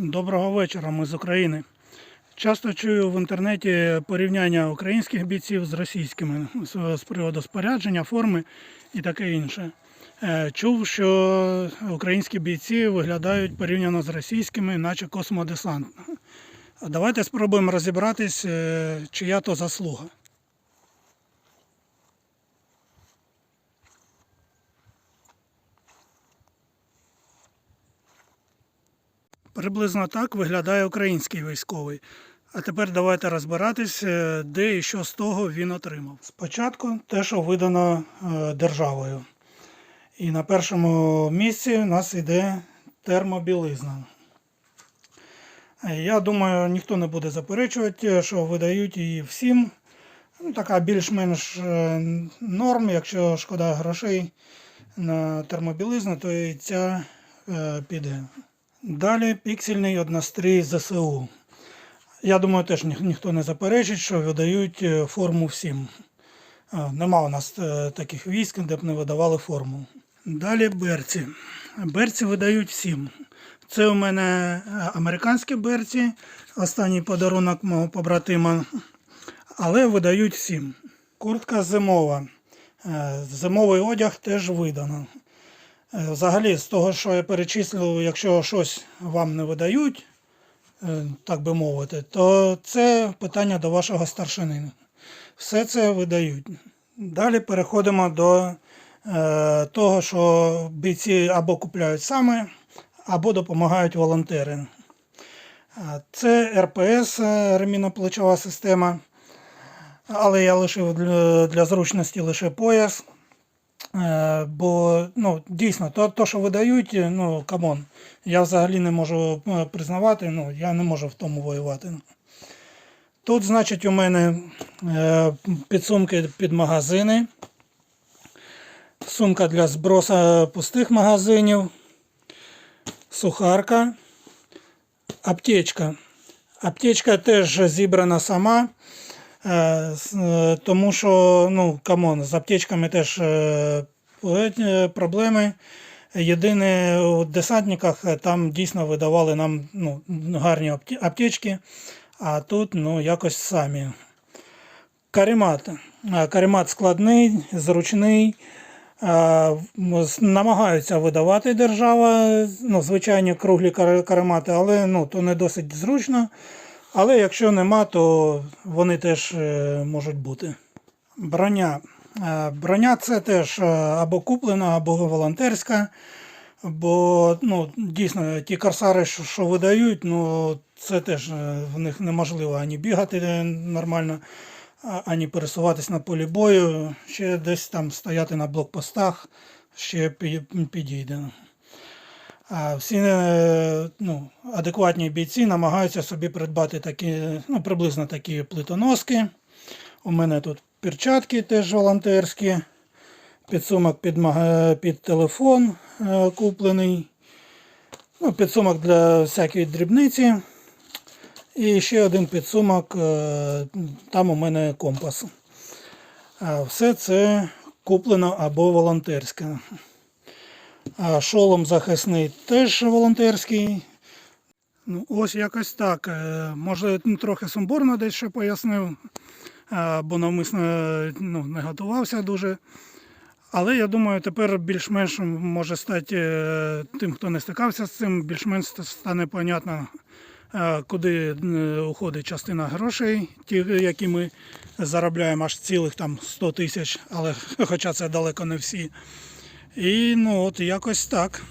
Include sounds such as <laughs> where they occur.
Доброго вечора, ми з України. Часто чую в інтернеті порівняння українських бійців з російськими з, приводу спорядження, форми і таке інше. Е, Чув, що українські бійці виглядають порівняно з російськими, наче космодесант. Давайте спробуємо розібратись, е, чия то заслуга. Приблизно так виглядає український військовий. А тепер давайте розбиратись, е, де і що з того він отримав. Спочатку те, що видано е, державою. І на першому місці у нас йде термобілизна. Я думаю, ніхто не буде заперечувати, що видають її всім. Ну, така більш-менш е, норм, якщо шкода грошей на термобілизну, то і ця піде. Далі піксельний однострій ЗСУ. Я думаю, теж ніх- ніхто не заперечить, що видають е, форму всім. Е, Нема у нас е, таких військ, де б не видавали форму. Далі берці. Берці видають всім. Це у мене американські берці, останній подарунок мого побратима, але видають всім. Куртка зимова. Зимовий одяг теж видано. Е, Взагалі, з того, що я перечислив, якщо щось вам не видають, е, так би мовити, то це питання до вашого старшини. Все це видають. Далі переходимо до е, того, що бійці або купляють саме, або допомагають волонтери. Це РПС, ремінно-плечова система, але я лишив для зручності лише пояс. Е, Бо ну, дійсно, то, то, що видають, ну камон, я взагалі не можу е, признавати, ну, я не можу в тому воювати. Тут, значить, у мене е, підсумки під магазини, сумка для збросу пустих магазинів, сухарка, аптечка. Аптечка теж зібрана сама. Е, е, Тому що, ну, камон, з аптечками теж е, проблеми. Єдине, у десантниках там дійсно видавали нам ну, гарні аптечки, а тут ну, якось самі. Каремат. Каремат складний, зручний. Намагаються видавати держава, ну, звичайні круглі каремати, але ну, то не досить зручно. Але якщо нема, то вони теж е, можуть бути. Броня. Е, Броня це теж е, або куплена, або волонтерська. Бо ну, дійсно ті корсари, що, видають, ну, це теж в них неможливо ані бігати нормально, ані пересуватись на полі бою, ще десь там стояти на блокпостах, ще підійде. Всі е, ну, адекватні бійці намагаються собі придбати такі, ну, приблизно такі плитоноски. У мене тут перчатки теж волонтерські, підсумок під, під телефон е, куплений. Ну, підсумок для всякої дрібниці. І ще один підсумок, е, там у мене компас. Все це куплено або волонтерське. Шолом захисний теж волонтерський. Ну, ось якось так. Е, Може, ну, трохи сумбурно десь ще пояснив, е, бо навмисно ну, не готувався дуже. Але я думаю, тепер більш-менш може стати е, тим, хто не стикався з цим, більш-менш стане понятно, е, куди е, уходить частина грошей, ті, які ми заробляємо аж цілих там 100 тисяч, але <laughs> хоча це далеко не всі. І ну от якось так.